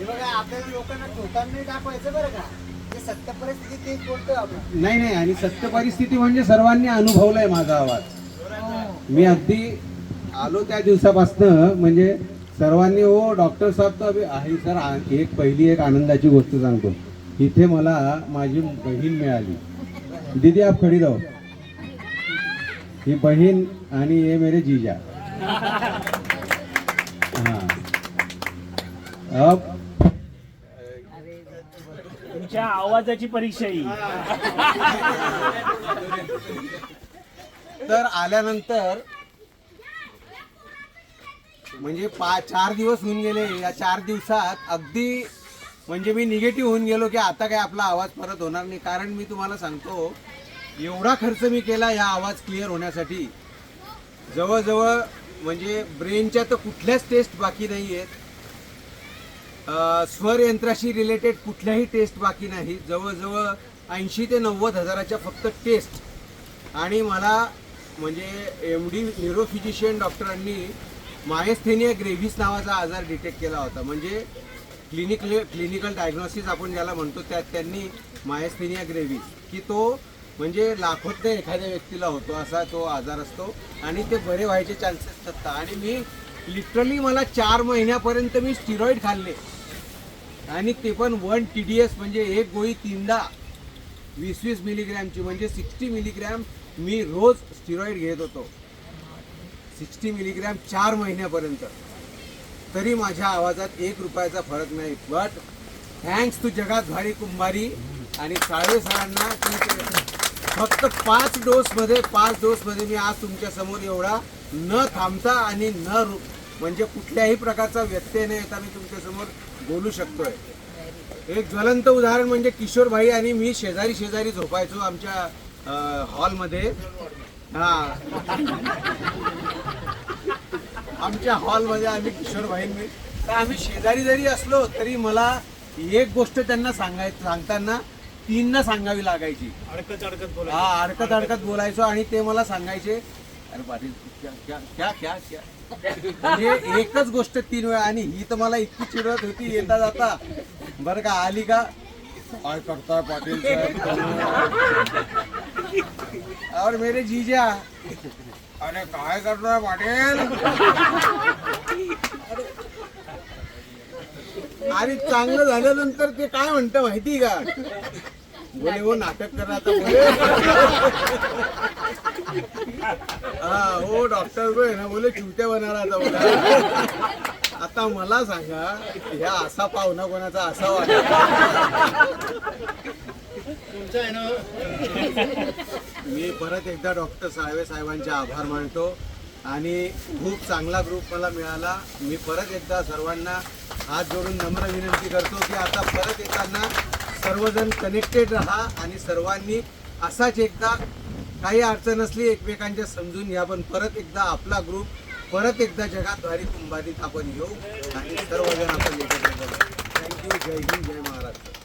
हे बघा आपल्याला लोकांना ठोकान नाही दाखवायचं बरं का. जे सत्य परिस्थिती तेच बोलतोय आपण. नाही नाही आणि सत्य परिस्थिती म्हणजे सर्वांनी अनुभवलाय माझा आवाज. मी अगदी आलो त्या दिवसापासनं म्हणजे सर्वांनी हो डॉक्टर साहेब तर अभि आहे सर आ- एक पहिली एक आनंदाची गोष्ट सांगतो. इथे मला माझी बहीण मिळाली. दीदी आप खडी राहो. ही बहीण आणि हे मेरे जीजा. हा. अब आवाजाची परीक्षा येईल. तर आल्यानंतर म्हणजे पा चार दिवस होऊन गेले. या चार दिवसात अगदी म्हणजे मी निगेटिव्ह होऊन गेलो की आता काय आपला आवाज परत होणार नाही. कारण मी तुम्हाला सांगतो एवढा खर्च मी केला ह्या आवाज क्लिअर होण्यासाठी. जवळजवळ म्हणजे ब्रेनच्या तर कुठल्याच टेस्ट बाकी नाही आहेत स्वरयंत्राशी रिलेटेड कुठल्याही टेस्ट बाकी नाही. जवळजवळ ऐंशी ते नव्वद हजाराच्या फक्त टेस्ट आणि मला म्हणजे एम डी न्यूरोफिजिशियन डॉक्टरांनी मायस्थेनिया ग्रेव्हिस नावाचा आजार डिटेक्ट केला होता. म्हणजे क्लिनिकल क्लिनिकल डायग्नोसिस आपण ज्याला म्हणतो त्यात त्यांनी मायस्थेनिया ग्रेव्हिस की तो म्हणजे लाखोत एखाद्या व्यक्तीला होतो असा तो आजार असतो. आणि ते बरे व्हायचे चान्सेस असतात आणि मी लिटरली मला चार महिन्यापर्यंत मी स्टिरॉइड खाल्ले. आणि ते पण वन टी डी एस म्हणजे एक गोळी तीनदा. वीस वीस मिलीग्रॅमची म्हणजे सिक्स्टी मिलीग्रॅम मी रोज स्टिरॉइड घेत होतो. सिक्स्टी मिलीग्रॅम चार महिन्यापर्यंत. तरी माझ्या आवाजात एक रुपयाचा फरक नाही. बट थँक्स टू जगात भारी कुंभारी आणि साळवे सरांना फक्त पाच डोसमध्ये पाच डोसमध्ये मी आज तुमच्यासमोर एवढा न थांबता आणि न म्हणजे कुठल्याही प्रकारचा व्यत्यय न येता मी तुमच्यासमोर बोलू शकतोय. एक ज्वलंत उदाहरण म्हणजे किशोर भाई आणि मी शेजारी शेजारी झोपायचो आमच्या हॉलमध्ये. हा. आमच्या हॉलमध्ये आम्ही किशोरभाईंनी तर आम्ही शेजारी जरी असलो तरी मला एक गोष्ट त्यांना सांगाय सांगताना तीनदा सांगावी लागायची. अडकत अडकत बोला हा अडकत अडकत बोलायचो आणि ते मला सांगायचे अरे पाटील क्या क्या क्या क्या क्या म्हणजे एकच गोष्ट तीन वेळा आणि ही तर मला इतकी चिडवत होती येता जाता. बरं का आली का? काय करताय पाटील साहेब? और मेरे जीजा. अरे काय करताय पाटील? आणि चांगलं झाल्यानंतर ते काय म्हणतं माहिती का? बोले वो नाटक कर रहा था बोले. हाँ वो डॉक्टर को है ना बोले चुत्या बना रहा था बोला आता मला सांगा ह्या असा पाहुणा कोणाचा असा मी परत एकदा डॉक्टर साळवे साहेबांचे आभार मानतो आणि खूप चांगला ग्रुप मला मिळाला. मी परत एकदा सर्वांना हात जोडून नम्र विनंती करतो की आता परत येताना सर्वजण कनेक्टेड राहा आणि सर्वांनी असाच एकदा काही अडचण असली एकमेकांच्या समजून घ्या पण परत एकदा आपला ग्रुप परत एकदा जगात भारी कुंभारीत आपण येऊ आणि सर्वजण आपण एकत्र थँक्यू जय हिंद जय महाराष्ट्र.